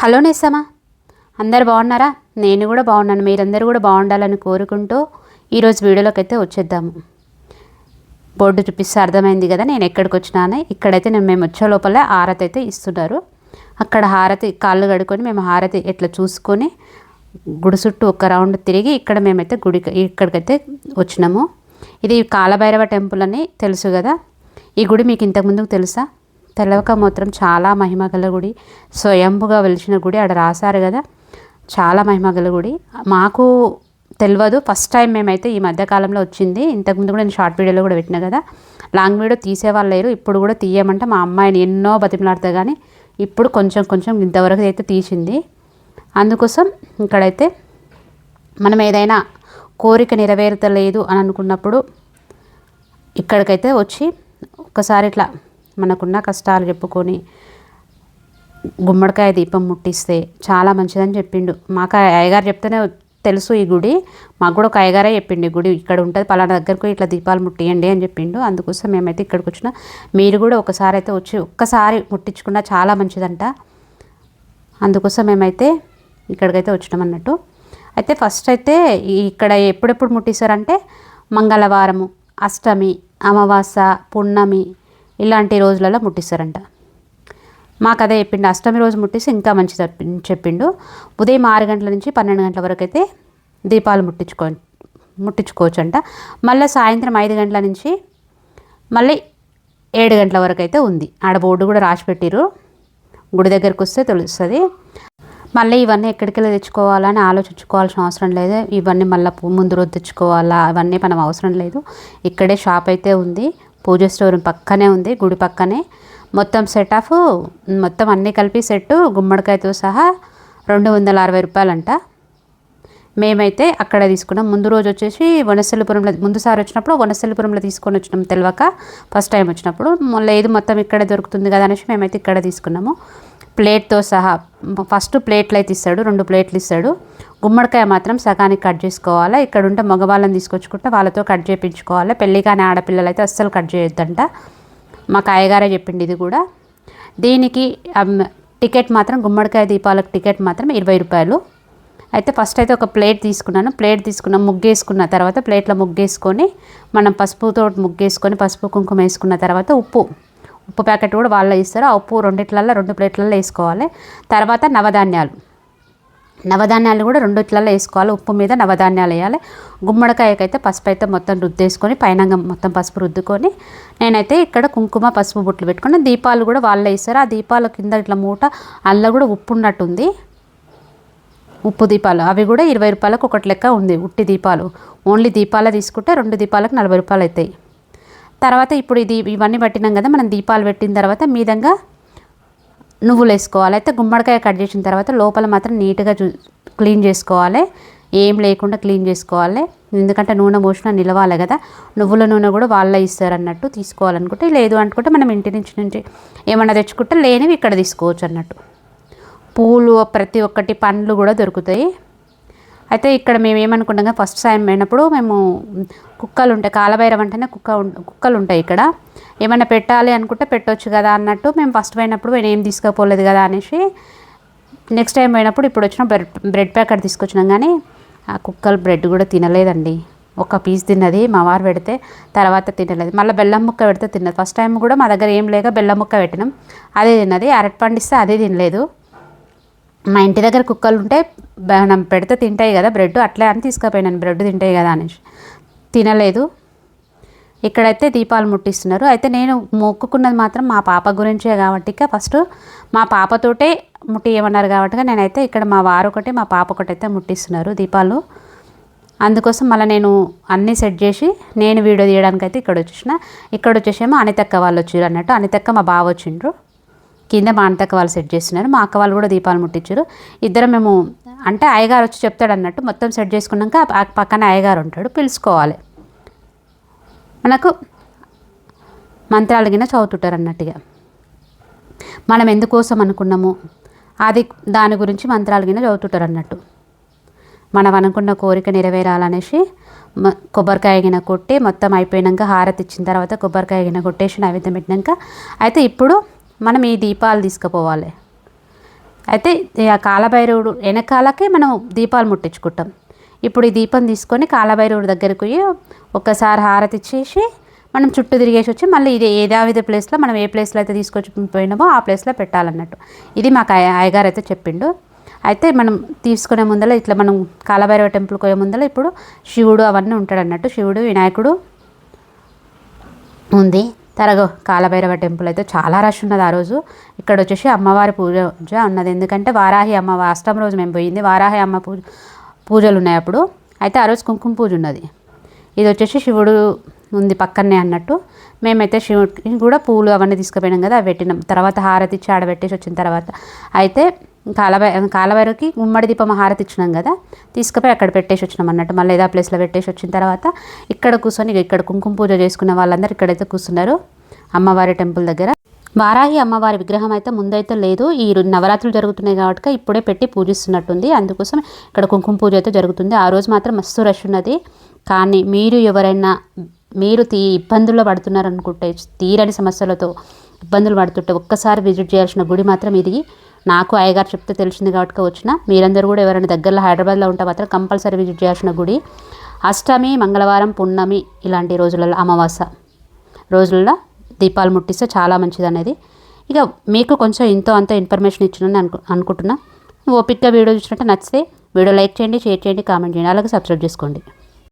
Hello నేసమా అందరు బాగున్నారా? నేను కూడా బాగున్నాను. మీరందరూ కూడా బాగుండాలని కోరుకుంటూ ఈరోజు వీడియోలోకి అయితే వచ్చేద్దాము. బోర్డు చూపిస్తే అర్థమైంది కదా నేను ఎక్కడికి వచ్చినాను? ఇక్కడైతే నేను మేము వచ్చే లోపల హారతి అయితే ఇస్తున్నారు. అక్కడ హారతి కాళ్ళు కడుక్కొని మేము హారతి ఇట్లా చూసుకొని గుడి చుట్టూ ఒక రౌండ్ తిరిగి ఇక్కడ మేమైతే గుడి ఇక్కడికైతే వచ్చినాము. ఇది కాలభైరవ టెంపుల్ అని తెలుసు కదా? ఈ గుడి మీకు ఇంతకుముందుకు తెలుసా? తెలవక మాత్రం చాలా మహిమగల గుడి. స్వయంభుగా వెలిచిన గుడి ఆడ రాశారు కదా. చాలా మహిమగల గుడి. మాకు తెలియదు ఫస్ట్ టైం మేమైతే ఈ మధ్యకాలంలో వచ్చింది. ఇంతకుముందు కూడా నేను షార్ట్ వీడియోలో కూడా పెట్టినా కదా. లాంగ్ వీడియో తీసేవాళ్ళు లేరు. ఇప్పుడు కూడా తీయమంటే మా అమ్మాయిని ఎన్నో బతిమలాడితే కానీ ఇప్పుడు కొంచెం కొంచెం ఇంతవరకు అయితే తీసింది. అందుకోసం ఇక్కడైతే మనం ఏదైనా కోరిక నెరవేరతలేదు అని అనుకున్నప్పుడు ఇక్కడికైతే వచ్చి ఒకసారి ఇట్లా మనకున్న కష్టాలు చెప్పుకొని గుమ్మడికాయ దీపం ముట్టిస్తే చాలా మంచిదని చెప్పిండు. మాకు అయ్యగారు చెప్తేనే తెలుసు ఈ గుడి. మాకు కూడా ఒక అయ్యగారే చెప్పిండు ఈ గుడి. ఇక్కడ ఉంటుంది పలానా దగ్గరకు ఇట్లా దీపాలు ముట్టియండి అని చెప్పిండు. అందుకోసం మేమైతే ఇక్కడికి వచ్చిన. మీరు కూడా ఒకసారి అయితే వచ్చి ఒక్కసారి ముట్టించుకున్నా చాలా మంచిదంట. అందుకోసం మేమైతే ఇక్కడికైతే వచ్చినాం అన్నట్టు. అయితే ఫస్ట్ అయితే ఇక్కడ ఎప్పుడెప్పుడు ముట్టిస్తారంటే మంగళవారము అష్టమి అమావాస పున్నమి ఇలాంటి రోజులలో ముట్టిస్తారంట. మాకు అదే చెప్పిండు అష్టమి రోజు ముట్టిస్తే ఇంకా మంచిది చెప్పిండు. ఉదయం ఆరు గంటల నుంచి పన్నెండు గంటల వరకు అయితే దీపాలు ముట్టించుకో ముట్టించుకోవచ్చు అంట మళ్ళీ సాయంత్రం ఐదు గంటల నుంచి మళ్ళీ ఏడు గంటల వరకు అయితే ఉంది. ఆడ బోర్డు కూడా రాసి పెట్టిరు గుడి దగ్గరికి వస్తే తెలుస్తుంది. మళ్ళీ ఇవన్నీ ఎక్కడికి వెళ్ళి తెచ్చుకోవాలని ఆలోచించుకోవాల్సిన అవసరం లేదు. ఇవన్నీ మళ్ళీ ముందు రోజు తెచ్చుకోవాలా? అవన్నీ మనం అవసరం లేదు. ఇక్కడే షాప్ అయితే ఉంది. పూజ స్టోర్ పక్కనే ఉంది గుడి పక్కనే. మొత్తం సెట్ ఆఫ్ మొత్తం అన్నీ కలిపి సెట్ గుమ్మడికాయతో సహా రెండు వందల అరవై రూపాయలంట. మేమైతే అక్కడ తీసుకున్నాం. ముందు రోజు వచ్చేసి వనస్థలిపురంలో ముందుసారి వచ్చినప్పుడు వనస్థలిపురంలో తీసుకొని వచ్చినాం తెలియక ఫస్ట్ టైం వచ్చినప్పుడు. లేదు మొత్తం ఇక్కడే దొరుకుతుంది కదా అనేసి మేమైతే ఇక్కడ తీసుకున్నాము. ప్లేట్తో సహా ఫస్ట్ ప్లేట్లు అయితే ఇస్తాడు రెండు ప్లేట్లు ఇస్తాడు. గుమ్మడికాయ మాత్రం సగానికి కట్ చేసుకోవాలా ఇక్కడ ఉంటే మగవాళ్ళని తీసుకొచ్చుకుంటే వాళ్ళతో కట్ చేయించుకోవాలి పెళ్ళి కానీ ఆడపిల్లలు అయితే అస్సలు కట్ చేయొద్దంట. మా కాయగారే చెప్పింది ఇది కూడా. దీనికి టికెట్ మాత్రం గుమ్మడికాయ దీపాలకు టికెట్ మాత్రం ఇరవై రూపాయలు. అయితే ఫస్ట్ అయితే ఒక ప్లేట్ తీసుకున్నాను. ప్లేట్ తీసుకున్న ముగ్గేసుకున్న తర్వాత ప్లేట్లో ముగ్గేసుకొని మనం పసుపుతో ముగ్గేసుకొని పసుపు కుంకుమ వేసుకున్న తర్వాత ఉప్పు. ఉప్పు ప్యాకెట్ కూడా వాళ్ళే ఇస్తారు. ఆ ఉప్పు రెండిట్లల్లో రెండు ప్లేట్లలో వేసుకోవాలి. తర్వాత నవధాన్యాలు. నవధాన్యాలు కూడా రెండిట్లలో వేసుకోవాలి. ఉప్పు మీద నవధాన్యాలు వేయాలి. గుమ్మడికాయకైతే పసుపు అయితే మొత్తం రుద్దేసుకొని పైన మొత్తం పసుపు రుద్దుకొని నేనైతే ఇక్కడ కుంకుమ పసుపు బుట్లు పెట్టుకుని దీపాలు కూడా వాళ్ళే ఇస్తారు. ఆ దీపాల కింద ఇట్లా మూట అల్ల కూడా ఉప్పు ఉన్నట్టుంది. ఉప్పు దీపాలు. అవి కూడా ఇరవై రూపాయలకు ఒకటి లెక్క ఉంది. ఉట్టి దీపాలు. ఓన్లీ దీపాల తీసుకుంటే రెండు దీపాలకు నలభై రూపాయలు అవుతాయి తర్వాత ఇప్పుడు ఇది ఇవన్నీ పట్టినాం కదా మనం దీపాలు పెట్టిన తర్వాత మీదంగా నువ్వులు వేసుకోవాలి. అయితే గుమ్మడికాయ కట్ చేసిన తర్వాత లోపల మాత్రం నీట్గా చూ క్లీన్ చేసుకోవాలి. ఏం లేకుండా క్లీన్ చేసుకోవాలి. ఎందుకంటే నూనె పోసిన నిలవాలి కదా. నువ్వుల నూనె కూడా వాళ్ళే ఇస్తారు అన్నట్టు తీసుకోవాలనుకుంటే లేదు అనుకుంటే మనం ఇంటి నుంచి నుంచి ఏమన్నా తెచ్చుకుంటే లేనివి ఇక్కడ తీసుకోవచ్చు అన్నట్టు. పూలు ప్రతి ఒక్కటి పండ్లు కూడా దొరుకుతాయి. అయితే ఇక్కడ మేము ఏమనుకుంటాం ఫస్ట్ టైం అయినప్పుడు మేము కుక్కలు ఉంటాయి కాలభైరవ అంటేనే కుక్క కుక్కలు ఉంటాయి ఇక్కడ. ఏమైనా పెట్టాలి అనుకుంటే పెట్టవచ్చు కదా అన్నట్టు మేము ఫస్ట్ పోయినప్పుడు నేను ఏం తీసుకోపోలేదు కదా అనేసి నెక్స్ట్ టైం పోయినప్పుడు ఇప్పుడు వచ్చిన బ్రెడ్ బ్రెడ్ ప్యాకెట్ తీసుకొచ్చినాం కానీ ఆ కుక్కలు బ్రెడ్ కూడా తినలేదండి. ఒక పీస్ తిన్నది మా వారు పెడితే తర్వాత తినలేదు. మళ్ళీ బెల్లం ముక్క పెడితే తిన్నది. ఫస్ట్ టైం కూడా మా దగ్గర ఏం లేక బెల్లం ముక్క పెట్టినాం. అదే తిన్నది. అరటి పండిస్తే అదే తినలేదు. మా ఇంటి దగ్గర కుక్కలు ఉంటే మనం పెడితే తింటాయి కదా బ్రెడ్ అట్లే అని తీసుకుపోయినాను బ్రెడ్ తింటాయి కదా అనేసి. తినలేదు. ఇక్కడైతే దీపాలు ముట్టిస్తున్నారు. అయితే నేను మొక్కుకున్నది మాత్రం మా పాప గురించే కాబట్టి ఫస్ట్ మా పాపతోటే ముట్టియమన్నారు కాబట్టి నేనైతే ఇక్కడ మా వారు ఒకటి మా పాప ఒకటి అయితే ముట్టిస్తున్నారు దీపాలు. అందుకోసం మళ్ళీ నేను అన్నీ సెట్ చేసి నేను వీడియో తీయడానికి అయితే ఇక్కడ వచ్చేసిన ఇక్కడ వచ్చేసేమో అనితక్క వాళ్ళు వచ్చారు అన్నట్టు. అనితక్క మా బావ వచ్చిండ్రు. కింద మా అంతక్క వాళ్ళు సెట్ చేస్తున్నారు. మా అక్క వాళ్ళు కూడా దీపాలు ముట్టించారు. ఇద్దరం మేము అంటే అయ్యగారు వచ్చి చెప్తాడు అన్నట్టు మొత్తం సెట్ చేసుకున్నాక పక్కన అయ్యగారు ఉంటాడు పిలుచుకోవాలి. మనకు మంత్రాలు కింద చదువుతుంటారు అన్నట్టుగా. మనం ఎందుకోసం అనుకున్నాము? అది దాని గురించి మంత్రాలు కింద చదువుతుంటారు అన్నట్టు. మనం అనుకున్న కోరిక నెరవేరాలనేసి కొబ్బరికాయ గిన కొట్టి మొత్తం అయిపోయినాక హారతి ఇచ్చిన తర్వాత కొబ్బరికాయ గిన కొట్టేసి నైవేద్యం పెట్టినాక అయితే ఇప్పుడు మనం ఈ దీపాలు తీసుకుపోవాలి. అయితే ఆ కాలభైరవుడు వెనకాలకే మనం దీపాలు ముట్టించుకుంటాం. ఇప్పుడు ఈ దీపం తీసుకొని కాలభైరవుడి దగ్గరికి పోయి ఒక్కసారి హారతి ఇచ్చేసి మనం చుట్టూ తిరిగేసి వచ్చి మళ్ళీ ఇది ఏదావిధ ప్లేస్లో మనం ఏ ప్లేస్లో అయితే తీసుకొచ్చి పోయినామో ఆ ప్లేస్లో పెట్టాలన్నట్టు. ఇది మాకు అయ్య అయ్యగారు అయితే చెప్పిండు. అయితే మనం తీసుకునే ముందర ఇట్లా మనం కాలభైరవ టెంపుల్కి పోయే ముందర ఇప్పుడు శివుడు అవన్నీ ఉంటాడు అన్నట్టు శివుడు వినాయకుడు ఉంది. తరగ కాలభైరవ టెంపుల్ అయితే చాలా రష్ ఉన్నది ఆ రోజు. ఇక్కడ వచ్చేసి అమ్మవారి పూజ ఉన్నది. ఎందుకంటే వారాహి అమ్మ అష్టం రోజు మేము పోయింది. వారాహి అమ్మ పూజ పూజలు ఉన్నాయి అప్పుడు. అయితే ఆ రోజు కుంకుమ పూజ ఉన్నది. ఇది వచ్చేసి శివుడు ఉంది పక్కనే అన్నట్టు. మేమైతే శివుడికి కూడా పూలు అవన్నీ తీసుకుపోయినాం కదా అవి పెట్టినాం. తర్వాత హారతి ఇచ్చి ఆడబెట్టేసి వచ్చిన తర్వాత. అయితే కాలభై కాలభైరవకి ఉమ్మడి దీపం హారతి ఇచ్చినాం కదా తీసుకుపోయి అక్కడ పెట్టేసి వచ్చినాం అన్నట్టు. మళ్ళీ ఏదో ప్లేస్లో పెట్టేసి వచ్చిన తర్వాత ఇక్కడ కూర్చొని ఇక్కడ కుంకుమ పూజ చేసుకున్న వాళ్ళందరూ ఇక్కడైతే కూర్చున్నారు అమ్మవారి టెంపుల్ దగ్గర. వారాహి అమ్మవారి విగ్రహం అయితే ముందైతే లేదు. ఈ నవరాత్రులు జరుగుతున్నాయి కాబట్టి ఇప్పుడే పెట్టి పూజిస్తున్నట్టుంది. అందుకోసం ఇక్కడ కుంకుమ పూజ అయితే జరుగుతుంది. ఆ రోజు మాత్రం మస్తు రష్ ఉన్నది. కానీ మీరు ఎవరైనా మీరు తీ ఇబ్బందుల్లో పడుతున్నారు అనుకుంటే తీరని సమస్యలతో ఇబ్బందులు పడుతుంటే ఒక్కసారి విజిట్ చేయాల్సిన గుడి మాత్రం ఇది. నాకు అయ్యగారు చెప్తే తెలిసింది కాబట్టి వచ్చిన. మీరందరూ కూడా ఎవరైనా దగ్గరలో హైదరాబాద్లో ఉంటే మాత్రం కంపల్సరీ విజిట్ చేయాల్సిన గుడి. అష్టమి మంగళవారం పున్నమి ఇలాంటి రోజులలో అమావాస్య రోజులలో దీపాలు ముట్టిస్తే చాలా మంచిది అనేది ఇక మీకు కొంచెం ఇంతో అంత ఇన్ఫర్మేషన్ ఇచ్చినని అనుకు అనుకుంటున్నా. ఓపిక్గా వీడియో చూసినట్టు నచ్చితే వీడియో లైక్ చేయండి షేర్ చేయండి కామెంట్ చేయండి అలాగే సబ్స్క్రైబ్ చేసుకోండి.